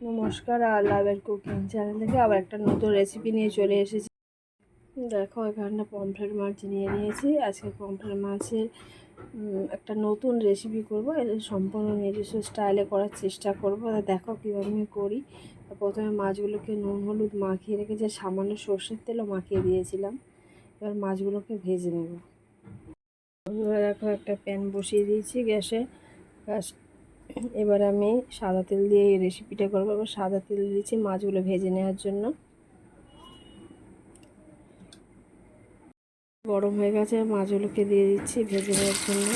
নমস্কার, আর লাভের cooking channel থেকে আবার একটা নতুন রেসিপি নিয়ে চলে এসেছি। দেখো, এখানটা পমফ্রেট মাছ নিয়ে নিয়েছি। আজকে পমফ্রেট মাছের একটা নতুন রেসিপি করব। এটা সম্পূর্ণ নিজস্ব স্টাইলে করার চেষ্টা করব। দেখো কীভাবে আমি করি। প্রথমে মাছগুলোকে নুন, হলুদ মাখিয়ে রেখেছে সামান্য সর্ষের তেলও মাখিয়ে দিয়েছিলাম। এবার মাছগুলোকে ভেজে নেব। দেখো, একটা প্যান বসিয়ে দিয়েছি গ্যাসে। গ্যাস এবার আমি সাদা তেল দিয়ে এই রেসিপিটা করব। এবার সাদা তেল দিয়েছি মাছগুলো ভেজে নেওয়ার জন্য। গরম হয়ে গেছে, মাছগুলোকে দিয়ে দিচ্ছি ভেজে নেওয়ার জন্য।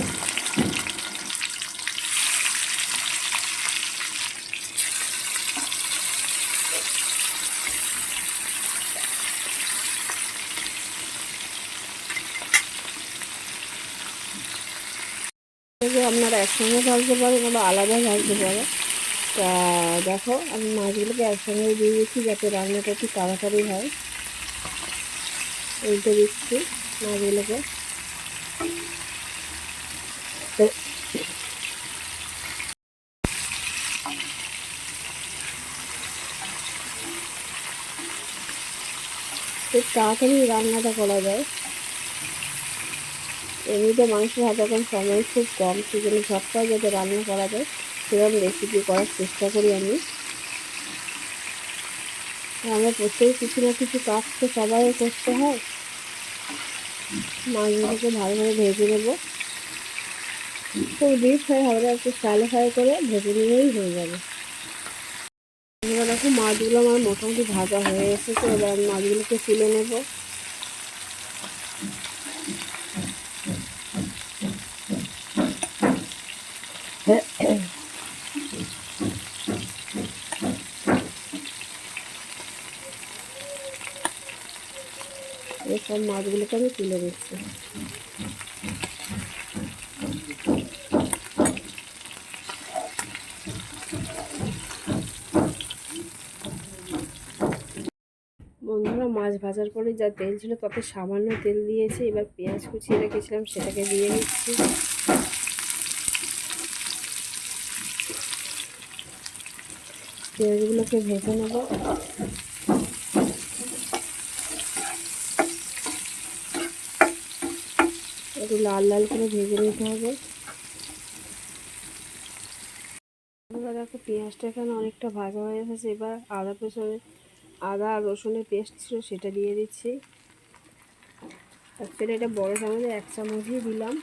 যে আপনারা একসঙ্গে ভাজতে পারেন বা আলাদা ভাজতে পারেন। তা দেখো, আমি মাছগুলোকে একসঙ্গে দিয়ে দিচ্ছি যাতে রান্নাটা একটু তাড়াতাড়ি হয়। উল্টে দিচ্ছি মাছগুলোকে। তাড়াতাড়ি রান্নাটা করা যায়। এমনিতে মাংস ভাত এখন সময় খুব কম, সেজন্য ঝটপট যাতে রান্না করা যায়, সেরকম রেসিপি করার চেষ্টা করি আমি। আমরা প্রত্যেক কিছু না কিছু কাজ তো সবাই করতে হয়। মাছগুলোকে ভালোভাবে ভেজে নেব। খুব ডিপ ফ্রাই হবে একটু স্যালো ফ্রাই করে ভেজে নিলেই হয়ে যাবে। এবার দেখো মাছগুলো আমার মোটামুটি ভাজা হয়ে এসেছে, এবার মাছগুলোকে তুলে নেব। সব মাছগুলোকে আমি তুলে দিচ্ছি বন্ধুরা, মাছ ভাজার পরে যা তেল ছিল তাতে সামান্য তেল দিয়েছি, এবার পেঁয়াজ কুচিয়ে রেখেছিলাম, সেটাকে দিয়ে নিচ্ছি পেঁয়াজগুলোকে ভেজে নেব। একটু লাল লাল করে ভেজে নিতে হবে। এবার দেখো পেঁয়াজটা এখানে অনেকটা ভাজা হয়ে গেছে এবার আদা পেছনে আদা আর রসুনের পেস্ট ছিল, সেটা দিয়ে দিচ্ছি। অ্যাকচুয়ালি এটা বড় চামচে এক চামচই দিলাম।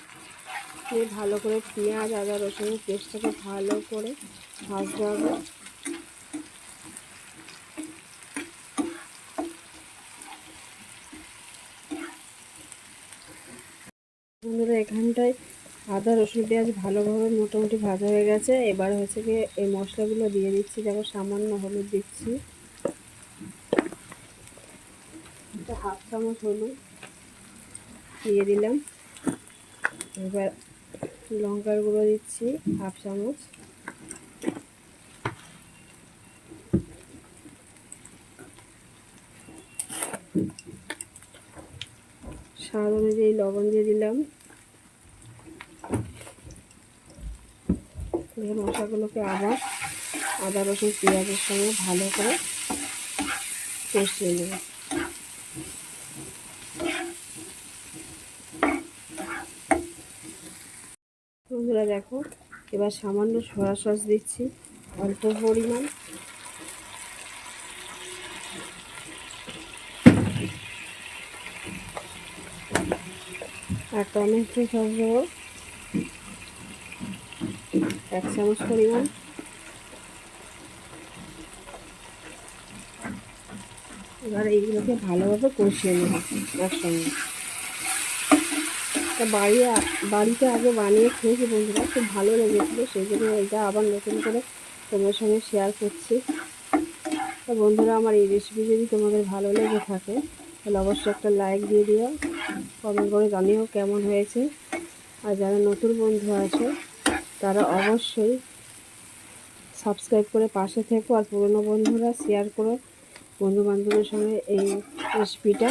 দিয়ে ভালো করে পেঁয়াজ, আদা, রসুনের পেস্টটাকে ভালো করে ভাজতে হবে বন্ধুরা এখানটায় আদা, রসুন, পেঁয়াজ ভালোভাবে মোটামুটি ভাজা হয়ে গেছে। এবার হচ্ছে গিয়ে এই মশলাগুলো দিয়ে দিচ্ছি দেখো সামান্য হলুদ দিচ্ছি। হাফ চামচ হলুদ দিয়ে দিলাম। এবার লঙ্কার গুঁড়ো দিচ্ছি, হাফ চামচ। স্বাদ অনুযায়ী লবণ দিয়ে দিলাম। দিয়ে মশলাগুলোকে আবার আদা, রসুন, পেঁয়াজের সঙ্গে ভালো করে কষিয়ে নেব। বন্ধুরা দেখো, এবার সামান্য সয়া সস দিচ্ছি, অল্প পরিমাণ। আর টমেটো সস দেবো। এক চামচ পরিমাণ। এবার এইগুলোকে ভালোভাবে কষিয়ে নেব একসঙ্গে। তা বাড়ি বাড়িতে আগে বানিয়ে খেয়েছি বন্ধুরা, খুব ভালো লেগেছিলো, সেই জন্য এটা আবার নতুন করে তোমার সঙ্গে শেয়ার করছি। তা বন্ধুরা, আমার এই রেসিপি যদি তোমাদের ভালো লেগে থাকে, তাহলে অবশ্যই একটা লাইক দিয়ে দিও কমেন্ট করে জানিও কেমন হয়েছে। আর যারা নতুন বন্ধু আছে তারা অবশ্যই সাবস্ক্রাইব করে পাশে থেকো আর পুরনো বন্ধুরা শেয়ার করো বন্ধু বান্ধবের সঙ্গে এই রেসিপিটা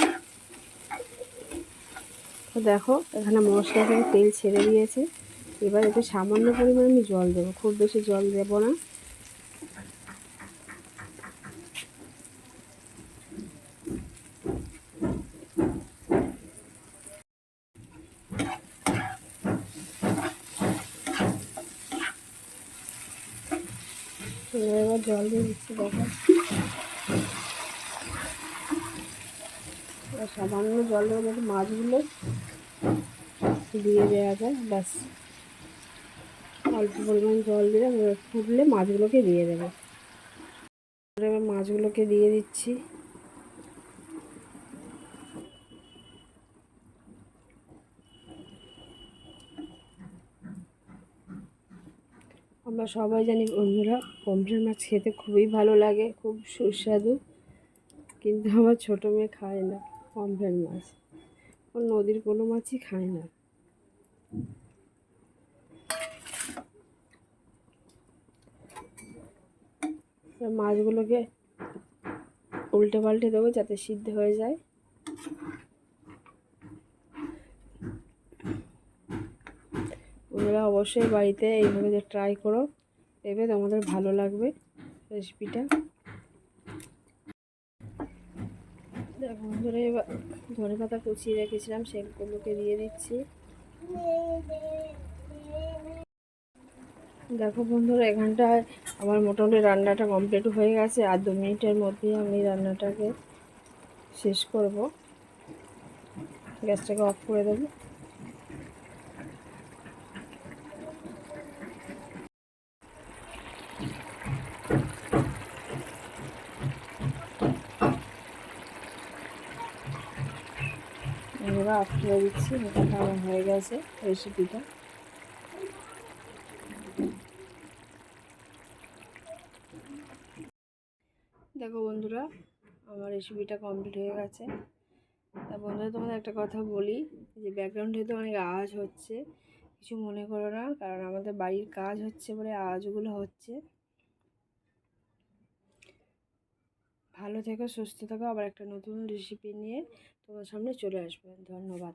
তো দেখো, এখানে মশলা থেকে তেল ছেড়ে দিয়েছে। এবার এতে সামান্য পরিমাণে আমি জল দেবো, খুব বেশি জল দেবো না। এবার জল দিয়ে দিচ্ছি, দেখো। সামান্য জল মতো মাছগুলো দিয়ে দেওয়া যায়, ব্যাস। অল্প পরিমাণ জল দিলে ফুটলে মাছগুলোকে দিয়ে দেবে। এবার মাছগুলোকে দিয়ে দিচ্ছি। আমরা সবাই জানি বন্ধুরা পমফ্রেট মাছ খেতে খুবই ভালো লাগে, খুব সুস্বাদু। কিন্তু আমার ছোটো মেয়ে খায় না পমফ্রেট মাছ। ও নদীর কোনো মাছই খায় না। মাছগুলোকে উল্টে পাল্টে দেবো যাতে সিদ্ধ হয়ে যায়। তোমরা অবশ্যই বাড়িতে এইভাবে যে ট্রাই করো দেবে তোমাদের ভালো লাগবে রেসিপিটা দেখো এবার ধনে পাতা কুচিয়ে রেখেছিলাম, সেগুলোকে দিয়ে দিচ্ছি। দেখো বন্ধুরা, এখানটায় আমার মোটামুটি রান্নাটা কমপ্লিট হয়ে গেছে, আর দু মিনিটের মধ্যেই আমি রান্নাটাকে শেষ করব। গ্যাসটাকে অফ করে দেবো। এবার অফ করে দিচ্ছি, এটা আমার হয়ে গেছে রেসিপিটা দেখো বন্ধুরা, আমার রেসিপিটা কমপ্লিট হয়ে গেছে। তা বন্ধুরা, তোমাদের একটা কথা বলি, যে ব্যাকগ্রাউন্ডে তো অনেক আওয়াজ হচ্ছে, কিছু মনে করো না, কারণ আমাদের বাড়ির কাজ হচ্ছে বলে আওয়াজগুলো হচ্ছে। ভালো থেকো সুস্থ থেকো। আবার একটা নতুন রেসিপি নিয়ে তোমার সামনে চলে আসবে। ধন্যবাদ।